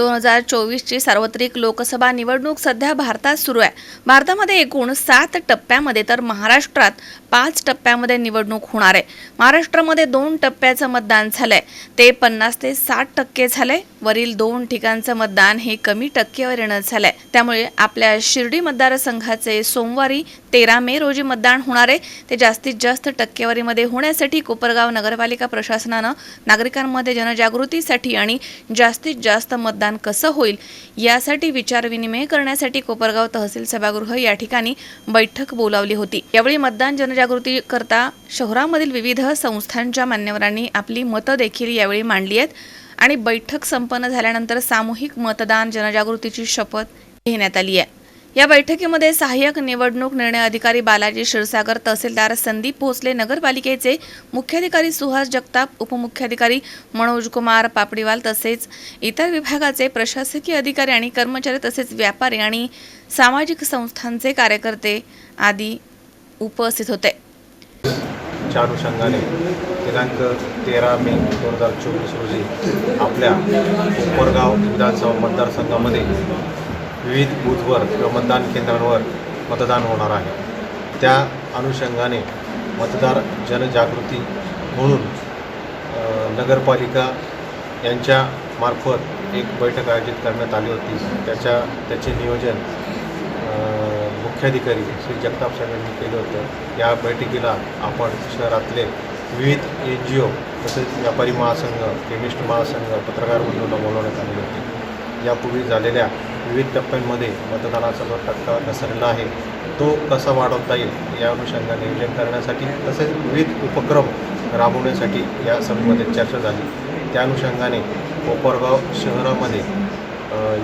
दोन हजार चोवीसची सार्वत्रिक लोकसभा निवडणूक सध्या भारतात सुरू आहे. भारतामध्ये एकूण सात टप्प्यामध्ये तर महाराष्ट्रात पाच टप्प्यामध्ये निवडणूक होणार आहे. महाराष्ट्रामध्ये दोन टप्प्याचं मतदान झालंय. ते पन्नास ते साठ टक्के झालंय. वरील दोन ठिकाणचं मतदान हे कमी टक्केवारीनं झालंय. त्यामुळे आपल्या शिर्डी मतदारसंघाचे सोमवारी तेरा मे रोजी मतदान होणार आहे. ते जास्तीत जास्त टक्केवारीमध्ये होण्यासाठी कोपरगाव नगरपालिका प्रशासनानं नागरिकांमध्ये जनजागृतीसाठी आणि जास्तीत जास्त मतदान कसं होईल यासाठी विचारविनिमय करण्यासाठी कोपरगाव तहसील सभागृह या ठिकाणी बैठक बोलावली होती. यावेळी मतदान जनजागृती करता शहरामधील विविध संस्थांच्या मान्यवरांनी आपली मतं देखील यावेळी मांडली आहेत आणि बैठक संपन्न झाल्यानंतर सामूहिक मतदान जनजागृतीची शपथ घेण्यात आली आहे. या बैठकीमध्ये सहाय्यक निवडणूक निर्णय अधिकारी बालाजी क्षीरसागर तहसीलदार संदीप भोसले नगरपालिकेचे मुख्याधिकारी सुहास जगताप उपमुख्याधिकारी मनोज कुमार पापडीवाल तसेच इतर विभागाचे प्रशासकीय अधिकारी आणि कर्मचारी तसेच व्यापारी आणि सामाजिक संस्थांचे कार्यकर्ते आदी उपस्थित होते. चार अनुषंगाने दिनांक तेरा मे दोन हजार चोवीस रोजी आपल्या कोपरगाव विधानसभा मतदारसंघामध्ये विविध बूथवर किंवा मतदान केंद्रांवर मतदान होणार आहे. त्या अनुषंगाने मतदार जनजागृती म्हणून नगरपालिका यांच्या मार्फत एक बैठक आयोजित करण्यात आली होती. त्याच्या त्याचे नियोजन मुख्याधिकारी श्री जगताप साहेब यांनी केलं होतं. या बैठकीला आपण शहरातले विविध एन जी ओ तसेच व्यापारी महासंघ केमिस्ट महासंघ पत्रकार बंधूंना बोलवण्यात आले होते. यापूर्वी झालेल्या विविध टप्प्यांमध्ये मतदानाचा जो टक्का घसरला आहे तो कसा वाढवता येईल या अनुषंगाने नियोजन करण्यासाठी तसेच विविध उपक्रम राबवण्यासाठी या सभेमध्ये चर्चा झाली. त्या अनुषंगाने कोपरगाव शहरामध्ये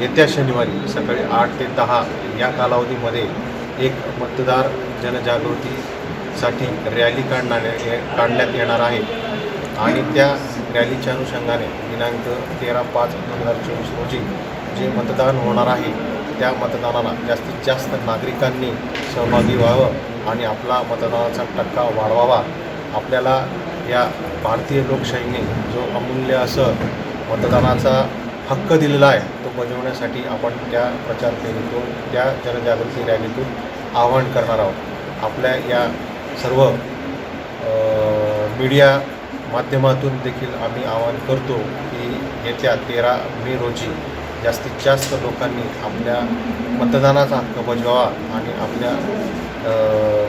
येत्या शनिवारी सकाळी आठ ते दहा या कालावधीमध्ये एक मतदार जनजागृतीसाठी रॅली काढणार काढण्यात येणार आहे. आणि त्या रॅलीच्या अनुषंगाने दिनांक तेरा पाच दोन हजार चोवीस रोजी जे मतदान होणार आहे त्या मतदानाला जास्तीत जास्त नागरिकांनी सहभागी व्हावं आणि आपला मतदानाचा टक्का वाढवावा. आपल्याला या भारतीय लोकशाहीने जो अमूल्य असं मतदानाचा हक्क दिलेला आहे तो बजावण्यासाठी आपण त्या प्रचार फेरीतून त्या जनजागृती रॅलीतून आवाहन करणार आहोत. आपल्या या सर्व मीडिया माध्यमातून देखील आम्ही आवाहन करतो की येत्या तेरा मे रोजी जास्तीत जास्त लोकांनी आपल्या मतदानाचा हक्क बजवावा आणि आपल्या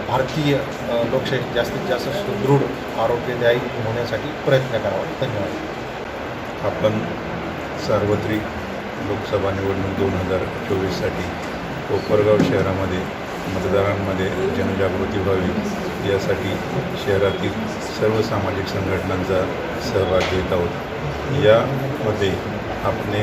भारतीय लोकशाही जास्तीत जास्त सुदृढ आरोग्यदायी होण्यासाठी प्रयत्न करावा. धन्यवाद. आपण सार्वत्रिक लोकसभा निवडणूक दोन हजार चोवीससाठी कोपरगाव शहरामध्ये मतदारांमध्ये जनजागृती व्हावी यासाठी शहरातील सर्व सामाजिक संघटनांचा सहभाग घेत आहोत. यामध्ये आपण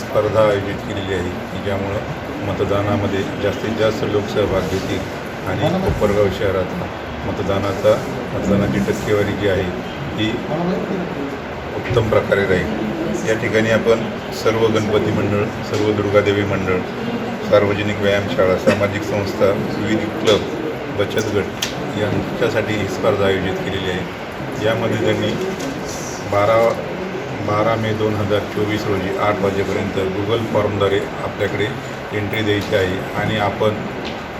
स्पर्धा आयोजित केलेली आहे. की ज्यामुळं मतदानामध्ये जास्तीत जास्त लोक सहभाग घेतील आणि कोपरगाव शहराचा मतदानाचा मतदानाची टक्केवारी जी आहे ती उत्तम प्रकारे राहील. या ठिकाणी आपण सर्व गणपती मंडळ सर्व दुर्गादेवी मंडळ सार्वजनिक व्यायामशाळा सामाजिक संस्था विविध क्लब बचत गट यांच्यासाठी ही स्पर्धा आयोजित केलेली आहे. यामध्ये त्यांनी बारा बारा मे दोन हजार चोवीस रोजी आठ वाजेपर्यंत गुगल फॉर्मद्वारे आपल्याकडे एंट्री द्यायची आहे आणि आपण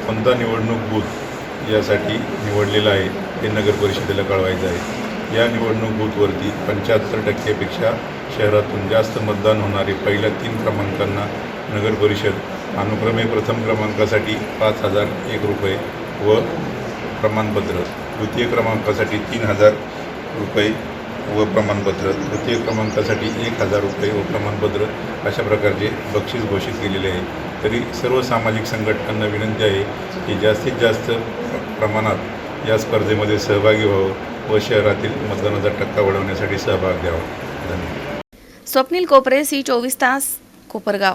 कोणता निवडणूक बूथ यासाठी निवडलेला आहे हे नगर परिषदेला कळवायचं आहे. या निवडणूक बूथवरती पंच्याहत्तर टक्केपेक्षा शहरातून जास्त मतदान होणारे पहिल्या तीन क्रमांकांना नगर परिषद अनुक्रमे प्रथम क्रमांकासाठी पाच हजार एक रुपये व प्रमाणपत्र. द्वितीय क्रमांकासाठी तीन हजार रुपये व प्रमाणपत्र तृतीय क्रमांकासाठी एक हजार रुपये व प्रमाणपत्र अशा प्रकारचे बक्षीस घोषित केलेले आहे. तरी सर्व सामाजिक संघटनांना विनंती आहे की जास्तीत जास्त प्रमाणात या स्पर्धेमध्ये सहभागी व्हावं व शहरातील मतदानाचा टक्का वाढवण्यासाठी सहभाग द्यावा धन्यवाद. स्वप्नील कोपरे सी चोवीस तास कोपरगाव.